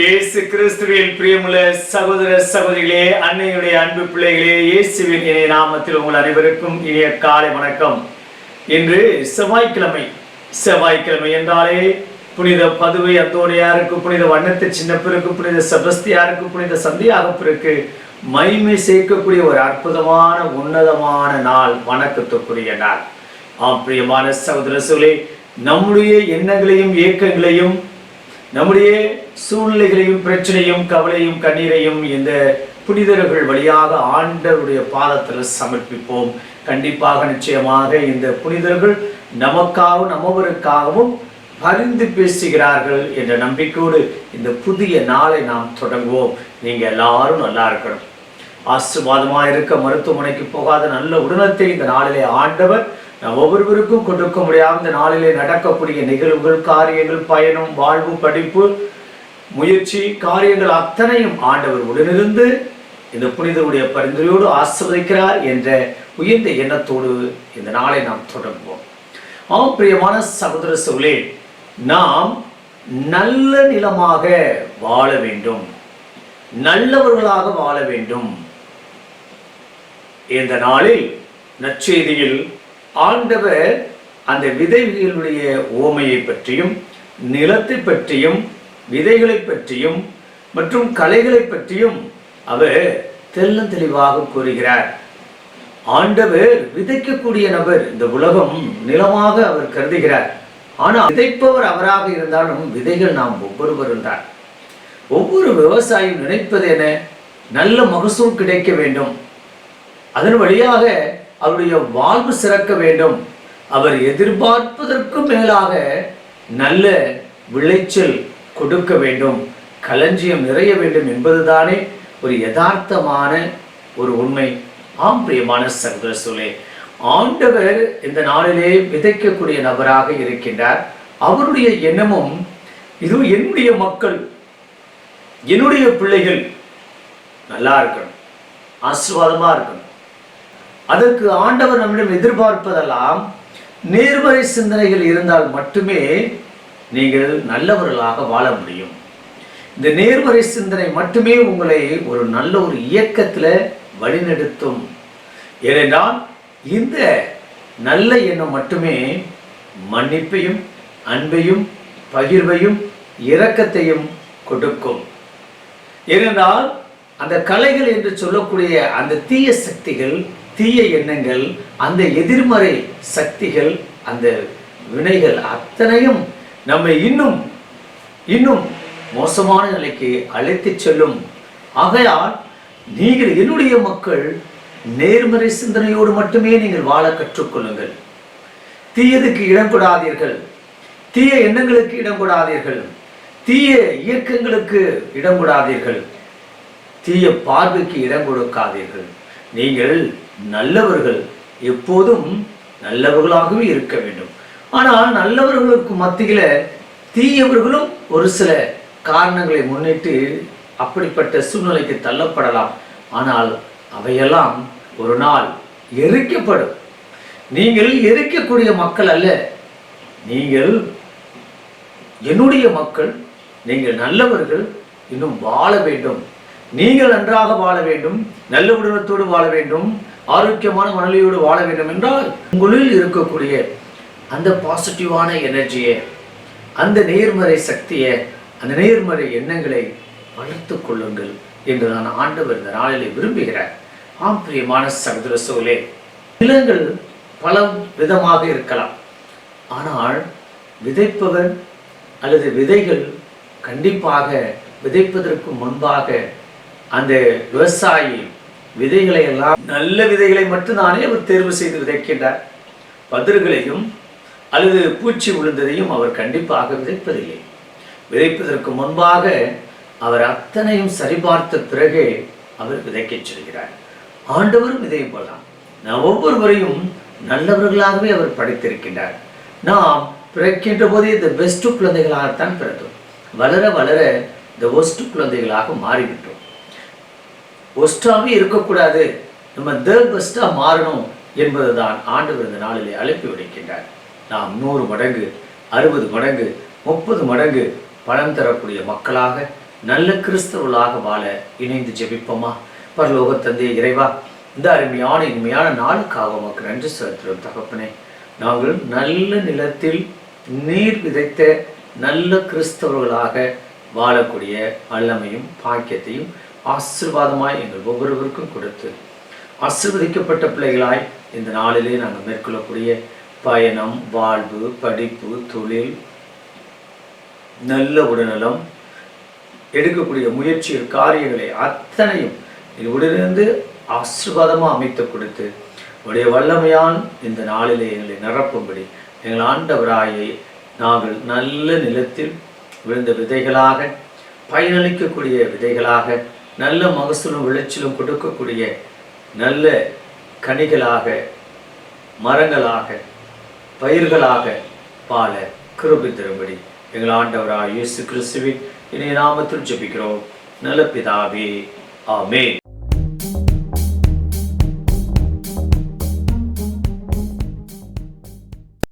இயேசு கிறிஸ்துவின் பிரியமுள்ள சகோதர சகோதரிகளே அன்னையுடைய அன்பு பிள்ளைகளே இயேசுவின் இணைய நாமத்தில் உங்கள் அனைவருக்கும் இனிய காலை வணக்கம். இன்று செவ்வாய்க்கிழமை. செவ்வாய்க்கிழமை என்றாலே புனித பதுவை அத்தோடையாருக்கு புனித வண்ணத்து சின்னப்பிற்கு புனித செபஸ்தியாருக்கு புனித சந்தியாகப்பிற்கு மைமை சேர்க்கக்கூடிய ஒரு அற்புதமான உன்னதமான நாள் வணக்கத்துக்குரிய நாள். ஆம் பிரியமான சகோதர சூழலே நம்முடைய எண்ணங்களையும் இயக்கங்களையும் நம்முடைய சூழ்நிலைகளையும் பிரச்சனையும் கவலையும் கண்ணீரையும் இந்த புனிதர்கள் வழியாக ஆண்டவருடைய பாதத்தில் சமர்ப்பிப்போம். கண்டிப்பாக நிச்சயமாக இந்த புனிதர்கள் நமக்காகவும் நம்மவருக்காகவும் பரிந்து பேசுகிறார்கள் என்ற நம்பிக்கையோடு இந்த புதிய நாளை நாம் தொடங்குவோம். நீங்க எல்லாரும் நல்லா இருக்கணும். ஆசிர்வாதமாக இருக்க மருத்துவமனைக்கு போகாத நல்ல உடனத்தை இந்த நாளிலே ஆண்டவர் நாம் ஒவ்வொருவருக்கும் கொடுக்க முடியாத இந்த நாளிலே நடக்கக்கூடிய நிகழ்வுகள் காரியங்கள் பயணம் வாழ்வு படிப்பு முயற்சி காரியங்கள் அத்தனையும் ஆண்டவர் உடனிருந்து இந்த புனிதருடைய பரிந்துரையோடு ஆசிர்வதிக்கிறார் என்ற உயர்ந்த எண்ணத்தோடு இந்த நாளை நாம் தொடங்குவோம். ஆம் பிரியமான சகோதர சோழே நாம் நல்ல நிலமாக வாழ வேண்டும். நல்லவர்களாக வாழ வேண்டும். இந்த நாளில் நற்செய்தியில் ஆண்டவர் அந்த விதைகளுடைய ஓமையை பற்றியும் நிலத்தை பற்றியும் விதைகளை பற்றியும் மற்றும் கலைகளை பற்றியும் அவர் தெல்லும் தெளிவாக கூறுகிறார். ஆண்டவர் விதைக்கக்கூடிய நபர். இந்த உலகம் நிலமாக அவர் கருதுகிறார். ஆனால் விதைப்பவர் அவராக இருந்தாலும் விதைகள் நாம் ஒவ்வொருவரும் தான் ஒவ்வொரு விவசாயியும் நினைப்பது என நல்ல மகசூல் கிடைக்க வேண்டும். அதன் வழியாக அவருடைய வாழ்வு சிறக்க வேண்டும். அவர் எதிர்பார்ப்பதற்கும் மேலாக நல்ல விளைச்சல் கொடுக்க வேண்டும். களஞ்சியம் நிறைய வேண்டும் என்பதுதானே ஒரு யதார்த்தமான ஒரு உண்மை. ஆம் பிரியமான சகோதர ஆண்டவர் இந்த நாளிலே விதைக்கக்கூடிய நபராக இருக்கின்றார். அவருடைய எண்ணமும் இது என்னுடைய மக்கள் என்னுடைய பிள்ளைகள் நல்லா இருக்கணும். ஆசீர்வாதமாக இருக்கணும். அதற்கு ஆண்டவர் நம்மிடம் எதிர்பார்ப்பதெல்லாம் நேர்மறை சிந்தனைகள் இருந்தால் மட்டுமே நீங்கள் நல்லவர்களாக வாழ முடியும். இந்த நேர்மறை சிந்தனை மட்டுமே உங்களை ஒரு நல்ல ஒரு இயக்கத்தில் வழிநடத்தும். ஏனென்றால் இந்த நல்ல எண்ணம் மட்டுமே மன்னிப்பையும் அன்பையும் பகிர்வையும் இரக்கத்தையும் கொடுக்கும். ஏனென்றால் அந்த கலைகள் என்று சொல்லக்கூடிய அந்த தீய சக்திகள் தீய எண்ணங்கள் அந்த எதிர்மறை சக்திகள் அந்த வினைகள் அத்தனையும் நம்மை இன்னும் இன்னும் மோசமான நிலைக்கு அழைத்து செல்லும். ஆகையால் நீங்கள் என்னுடைய மக்கள் நேர்மறை சிந்தனையோடு மட்டுமே நீங்கள் வாழ கற்றுக்கொள்ளுங்கள். தீயதுக்கு இடம் கொடாதீர்கள். தீய எண்ணங்களுக்கு இடம் கொடாதீர்கள். தீய இயக்கங்களுக்கு இடம் கொடாதீர்கள். தீய பார்வைக்கு இடம் கொடுக்காதீர்கள். நீங்கள் நல்லவர்கள் எப்போதும் நல்லவர்களாகவே இருக்க வேண்டும். ஆனால் நல்லவர்களுக்கு மத்தியில் தீயவர்களும் ஒரு சில காரணங்களை முன்னிட்டு அப்படிப்பட்ட சூழ்நிலைக்கு தள்ளப்படலாம். ஆனால் அவையெல்லாம் ஒரு நாள் எரிக்கப்படும். நீங்கள் எரிக்கக்கூடிய மக்கள் அல்ல நீங்கள் என்னுடைய மக்கள் நீங்கள் நல்லவர்கள் இன்னும் வாழ வேண்டும். நீங்கள் நன்றாக வாழ வேண்டும் நல்ல உடலத்தோடு வாழ வேண்டும் ஆரோக்கியமான மனநிலையோடு வாழ வேண்டும் என்றால் உங்களில் இருக்கக்கூடிய அந்த பாசிட்டிவான எனர்ஜியை அந்த நேர்மறை சக்தியை அந்த நேர்மறை எண்ணங்களை வளர்த்து கொள்ளுங்கள் என்று நான் ஆண்டவர் இந்த நாளிலே விரும்புகிறார். ஆம் பிரியமான சகோதர சோலே நிலங்கள் பல விதமாக இருக்கலாம். ஆனால் விதைப்பவர் அல்லது விதைகள் கண்டிப்பாக விதைப்பதற்கு முன்பாக அந்த விவசாயி விதைகளை எல்லாம் நல்ல விதைகளை மட்டும் தானே அவர் தேர்வு செய்து விதைக்கின்றார். பதிர்களையும் அல்லது பூச்சி விழுந்ததையும் அவர் கண்டிப்பாக விதைப்பதில்லை. விதைப்பதற்கு முன்பாக அவர் அத்தனையும் சரிபார்த்த பிறகே அவர் விதைக்கச் செல்கிறார். ஆண்டவரும் இதே போலாம் நாம் ஒவ்வொருவரையும் நல்லவர்களாகவே அவர் படைத்திருக்கின்றார். நாம் பிறக்கின்ற போது இந்த பெஸ்ட் குழந்தைகளாகத்தான் பிறந்தோம் வளர வளர இந்த ஒஸ்ட் குழந்தைகளாக மாறிவிட்டோம். ஒஸ்டாகவே இருக்கக்கூடாது. நம்ம த பெஸ்ட்டாக மாறணும் என்பதுதான் ஆண்டவர் இந்த நாளிலே அழைப்பு விடுக்கின்றார். நாம் நூறு மடங்கு அறுபது மடங்கு முப்பது மடங்கு பலன் தரக்கூடிய மக்களாக நல்ல கிறிஸ்தவர்களாக வாழ இணைந்து ஜெபிப்போமா? பரலோக தந்தை இறைவா இந்த அருமையான இனிமையான நாளுக்காக உமக்கு நன்றி செலுத்துகிறோம் தகப்பனே. நாங்கள் நல்ல நிலத்தில் நீர் விதைத்த நல்ல கிறிஸ்தவர்களாக வாழக்கூடிய வல்லமையும் பாக்கியத்தையும் ஆசீர்வாதமாய் எங்கள் ஒவ்வொருவருக்கும் கொடுத்து ஆசீர்வதிக்கப்பட்ட பிள்ளைகளாய் இந்த நாளிலே நாங்கள் மேற்கொள்ளக்கூடிய பயணம் வாழ்வு படிப்பு தொழில் நல்ல உடல்நலம் எடுக்கக்கூடிய முயற்சிகள் காரியங்களை அத்தனையும் நீ உடனிருந்து அமைத்து கொடுத்து உடைய வல்லமையால் இந்த நாளிலே எங்களை நிரப்பும்படி எங்கள் ஆண்டவராயை நாங்கள் நல்ல நிலத்தில் விழுந்த விதைகளாக பயனளிக்கக்கூடிய விதைகளாக நல்ல மகசூலும் விளைச்சலும் கொடுக்கக்கூடிய நல்ல கனிகளாக மரங்களாக பயிர்களாக பால கிருபி தரும்படி எங்கள் ஆண்டவராக இயேசு கிறிஸ்துவின் இணைய நாமத்தில் ஜெபிக்கிறோம். நல்ல பிதாவே ஆமே